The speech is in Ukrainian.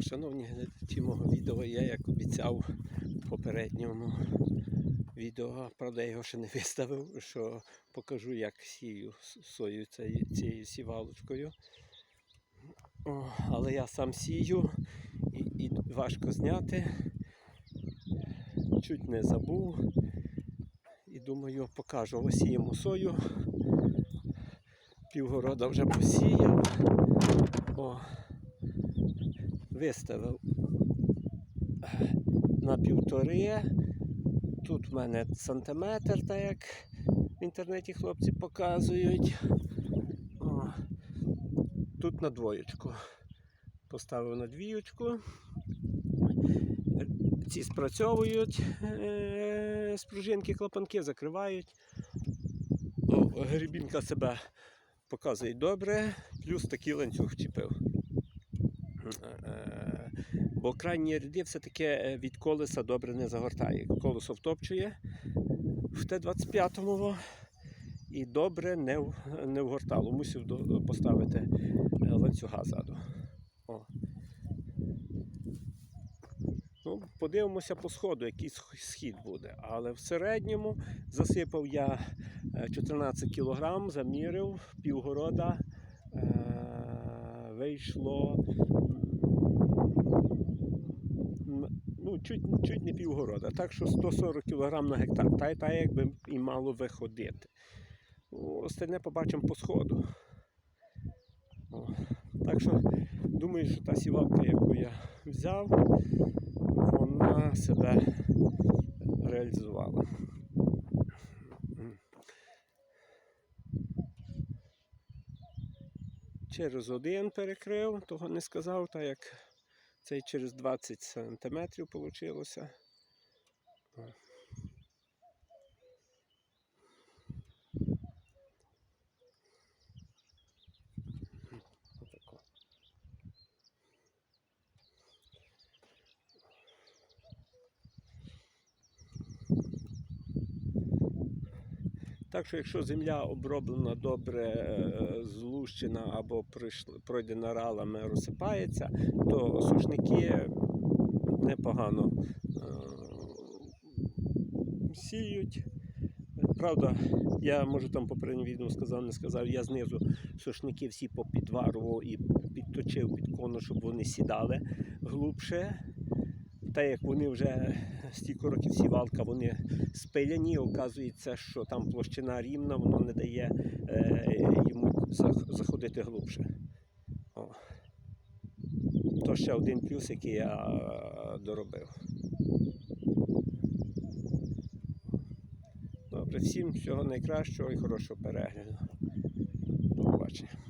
Шановні глядачі мого відео, я як обіцяв в попередньому відео, правда, я його ще не виставив, що покажу, як сію сою цією, сівалочкою. О, але я сам сію і, і важко зняти. Чуть не забув. І думаю, покажу. Ось сіємо сою. Півгорода вже посіяв. О, виставив на півтори. Тут в мене сантиметр, так як в інтернеті хлопці показують. О, тут на двоєчку. Поставив на двієчку. Ці спрацьовують е, спружинки, клапанки закривають. О, грібінка себе показує добре, плюс такий ланцюг вчепив. Е, Бо крайні ряди все-таки е, від колеса добре не загортає. Колесо втопчує в Т-25 і добре не, не вгортало. Мусив поставити е, ланцюга ззаду. О. Ну, подивимося по сходу, який схід буде. Але в середньому засипав я е, 14 кг, замірив півгорода. Вийшло ну, чуть, чуть не півгорода. Так що 140 кг на гектар. Та й та якби і мало виходити. Остальне побачимо по сходу. О, так що думаю, що та сівалка, яку я взяв, вона себе реалізувала. Через один перекрив, того не сказав, так як цей через 20 см вийшло. Так що, якщо земля оброблена добре, е, злущена або пройдена ралами, розсипається, то сушники непогано е, сіють. Правда, я може там попередньо відео сказав, не сказав, я знизу сушники всі попідварував і підточив під кону, щоб вони сідали глубше. Та як вони вже стільки років сівалка, вони спиляні, оказується, що там площина рівна, воно не дає е, йому заходити глибше. О. То ще один плюс, який я е, доробив. Добре, всім всього найкращого і хорошого перегляду. До побачення.